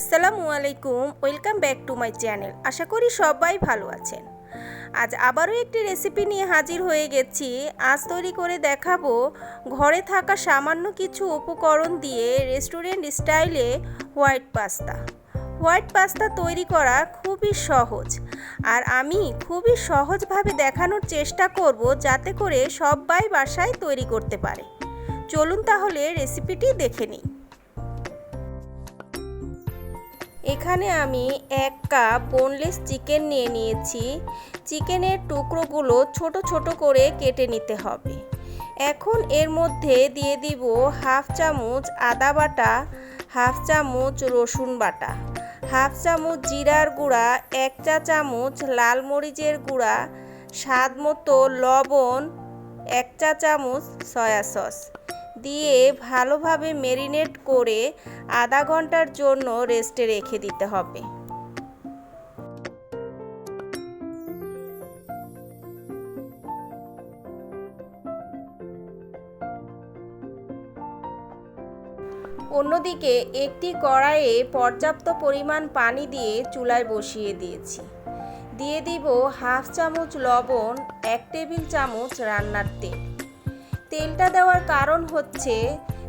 আসসালামু আলাইকুম, welcome back to my channel. আশা করি সবাই ভালো আছেন। আজ আবারও একটি রেসিপি নিয়ে হাজির হয়ে গেছি। আজ তৈরি করে দেখাবো ঘরে থাকা সামান্য কিছু উপকরণ দিয়ে রেস্টুরেন্ট স্টাইলে হোয়াইট পাস্তা। হোয়াইট পাস্তা তৈরি করা খুবই সহজ আর আমি খুবই সহজভাবে দেখানোর চেষ্টা করব যাতে করে সবাই বাসায় তৈরি করতে পারে। চলুন তাহলে রেসিপিটি দেখে নিই। এখানে আমি এক কাপ বোনলেস চিকেন নিয়ে নিয়েছি। চিকেনের টুকরোগুলো ছোট ছোট করে কেটে নিতে হবে। এখন এর মধ্যে দিয়ে দিব হাফ চামচ আদা বাটা, হাফ চামচ রসুন বাটা, হাফ চামচ জিরার গুঁড়া, এক চা চামচ লাল মরিচের গুঁড়া, স্বাদ মতো লবণ, এক চা চামচ সয়া সস। দিয়ে ভালোভাবে মেরিনেট করে আধা ঘণ্টার জন্য রেস্টে রেখে দিতে হবে। অন্যদিকে একটি কড়াইয়ে পর্যাপ্ত পরিমাণ পানি দিয়ে চুলায় বসিয়ে দিয়েছি। দিয়ে দিব হাফ চামচ লবণ, এক টেবিল চামচ রান্নার তেল। তেলটা দেওয়ার কারণ হচ্ছে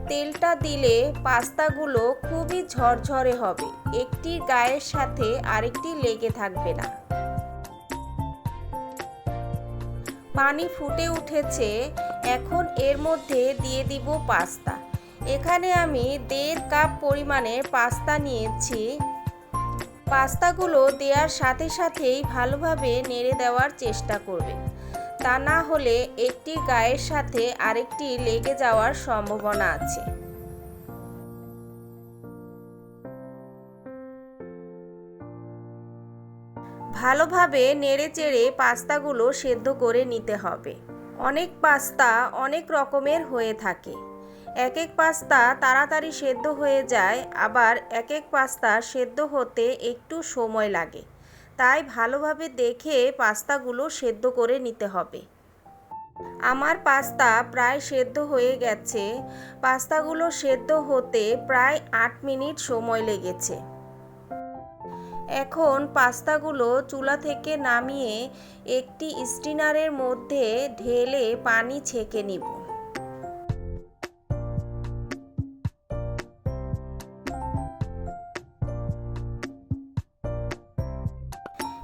তেলটা দিলে পাস্তাগুলো খুবই ঝরঝরে হবে। একটি গায়ের সাথে আরেকটি লেগে থাকবে না। পানি ফুটে উঠেছে, এখন এর মধ্যে দিয়ে দিব পাস্তা। এখানে আমি দেড় কাপ পরিমাণে পাস্তা নিয়েছি। পাস্তাগুলো দেওয়ার সাথে সাথেই ভালোভাবে নেড়ে দেওয়ার চেষ্টা করবেন তা না হলে একটি গায়ের সাথে আরেকটি লেগে যাওয়ার সম্ভাবনা আছে। ভালোভাবে নেড়ে চেড়ে পাস্তাগুলো সেদ্ধ করে নিতে হবে। অনেক পাস্তা অনেক রকমের হয়ে থাকে। এক এক পাস্তা তাড়াতাড়ি সেদ্ধ হয়ে যায়, আবার এক এক পাস্তা সেদ্ধ হতে একটু সময় লাগে। তাই ভালোভাবে দেখে পাস্তাগুলো সেদ্ধ করে নিতে হবে। আমার পাস্তা প্রায় সেদ্ধ হয়ে গেছে। পাস্তাগুলো সেদ্ধ হতে প্রায় আট মিনিট সময় লেগেছে। এখন পাস্তাগুলো চুলা থেকে নামিয়ে একটি স্টিনারের মধ্যে ঢেলে পানি ছেঁকে নিব।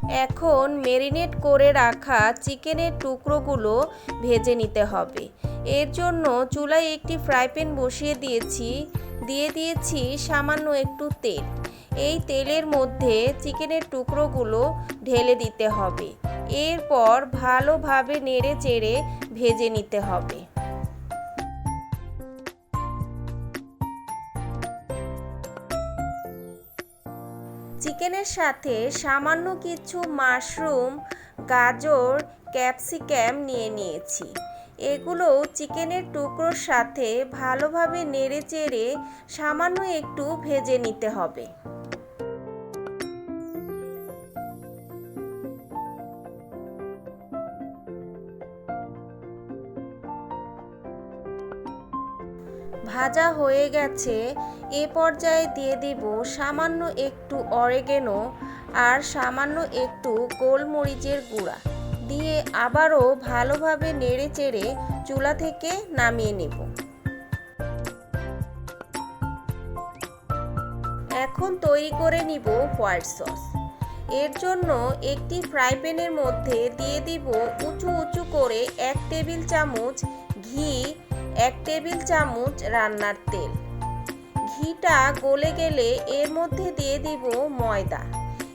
এখন মেরিনেট করে রাখা চিকেনের টুকরোগুলো ভেজে নিতে হবে। এর জন্য চুলায় একটি ফ্রাই প্যান বসিয়ে দিয়েছি। দিয়ে দিয়েছি সামান্য একটু তেল। এই তেলের মধ্যে চিকেনের টুকরোগুলো ঢেলে দিতে হবে। এরপর ভালোভাবে নেড়ে চেড়ে ভেজে নিতে হবে। চিকেনের সাথে সামান্য কিছু মাশরুম, গাজর ক্যাপসিক্যাম নিয়ে নিয়েছি। এগুলো চিকেনের টুকরোর সাথে ভালোভাবে নেড়ে চেড়ে সামান্য একটু ভেজে নিতে হবে। ভাজা হয়ে গেছে, এ পর্যায়ে দিয়ে দিব সামান্য একটু অরেগেনো আর সামান্য একটু গোলমরিচের গুঁড়া। দিয়ে আবারও ভালোভাবে নেড়ে চেড়ে চুলা থেকে নামিয়ে নেব। এখন তৈরি করে নিব হোয়াইট সস এর জন্য একটি ফ্রাই প্যানের মধ্যে দিয়ে দিব উঁচু উঁচু করে এক টেবিল চামচ ঘি এক টেবিল চামচ রান্নার তেল। ঘিটা গলে গেলে এর মধ্যে দিয়ে দিব ময়দা।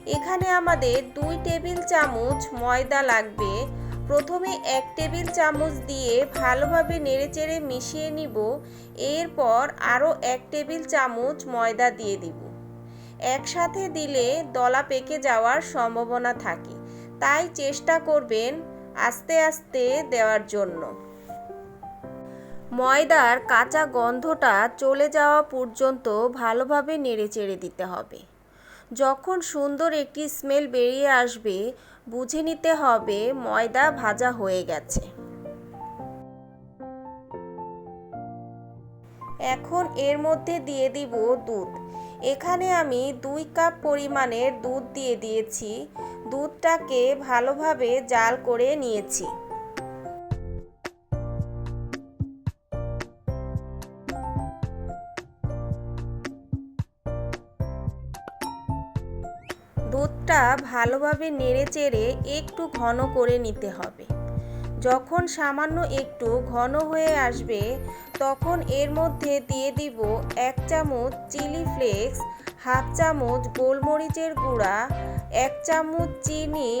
এখানে আমাদের দুই টেবিল চামচ ময়দা লাগবে। প্রথমে এক টেবিল চামচ দিয়ে ভালোভাবে নেড়েচেড়ে মিশিয়ে নিব। এরপর আরও এক টেবিল চামচ ময়দা দিয়ে দিব। একসাথে দিলে দলা পেকে যাওয়ার সম্ভাবনা থাকে। তাই চেষ্টা করবেন আস্তে আস্তে দেওয়ার জন্য। ময়দার কাঁচা গন্ধটা চলে যাওয়া পর্যন্ত ভালোভাবে নেড়েচেড়ে দিতে হবে। যখন সুন্দর একটি স্মেল বেরিয়ে আসবে, বুঝে নিতে হবে ময়দা ভাজা হয়ে গেছে। এখন এর মধ্যে দিয়ে দিব দুধ। এখানে আমি দুই কাপ পরিমাণের দুধ দিয়ে দিয়েছি। দুধটাকে ভালোভাবে জাল করে নিয়েছি। দুধটা ভালোভাবে নেড়ে চেড়ে একটু ঘন করে নিতে হবে। যখন সামান্য একটু ঘন হয়ে আসবে, তখন এর মধ্যে দিয়ে দিব এক চামচ চিলি ফ্লেক্স, হাফ চামচ গোলমরিচের গুঁড়া, এক চামচ চিনি,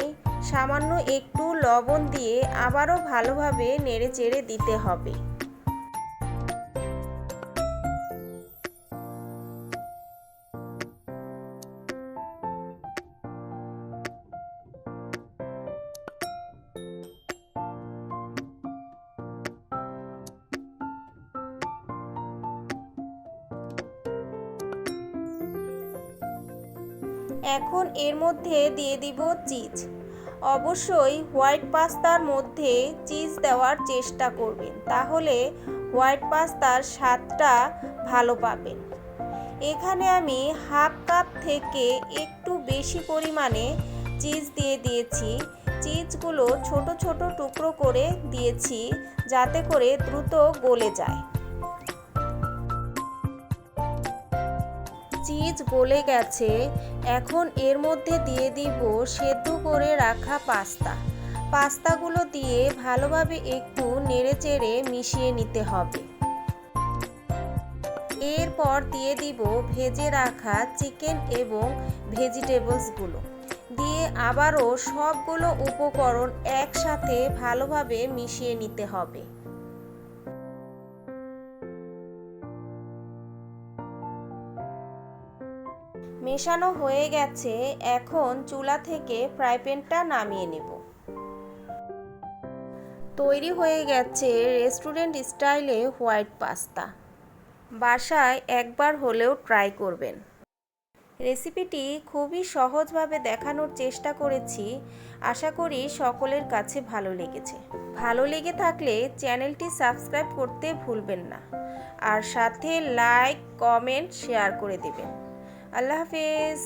সামান্য একটু লবণ দিয়ে আবারও ভালোভাবে নেড়ে চেড়ে দিতে হবে। এখন এর মধ্যে দিয়ে দিব চিজ। অবশ্যই হোয়াইট পাস্তার মধ্যে চিজ দেওয়ার চেষ্টা করবেন, তাহলে হোয়াইট পাস্তার স্বাদটা ভালো পাবেন। এখানে আমি হাফ কাপ থেকে একটু বেশি পরিমাণে চিজ দিয়ে দিয়েছি। চিজগুলো ছোট ছোট টুকরো করে দিয়েছি, যাতে করে দ্রুত গলে যায়। চিজ গলে গেছে, এখন এর মধ্যে দিয়ে দিব সেদ্ধ করে রাখা পাস্তা। পাস্তাগুলো দিয়ে ভালোভাবে একটু নেড়েচেড়ে মিশিয়ে নিতে হবে। এরপর দিয়ে দিব ভেজে রাখা চিকেন এবং ভেজিটেবলসগুলো। দিয়ে আবারও সবগুলো উপকরণ একসাথে ভালোভাবে মিশিয়ে নিতে হবে। মেশানো হয়ে গেছে, এখন চুলা থেকে ফ্রাই প্যানটা নামিয়ে নেব। তৈরি হয়ে গেছে রেস্টুরেন্ট স্টাইলে হোয়াইট পাস্তা। বাসায় একবার হলেও ট্রাই করবেন। রেসিপিটি খুবই সহজভাবে দেখানোর চেষ্টা করেছি, আশা করি সকলের কাছে ভালো লেগেছে। ভালো লেগে থাকলে চ্যানেলটি সাবস্ক্রাইব করতে ভুলবেন না। আর সাথে লাইক, কমেন্ট, শেয়ার করে দেবেন। আল্লাহ হাফিজ।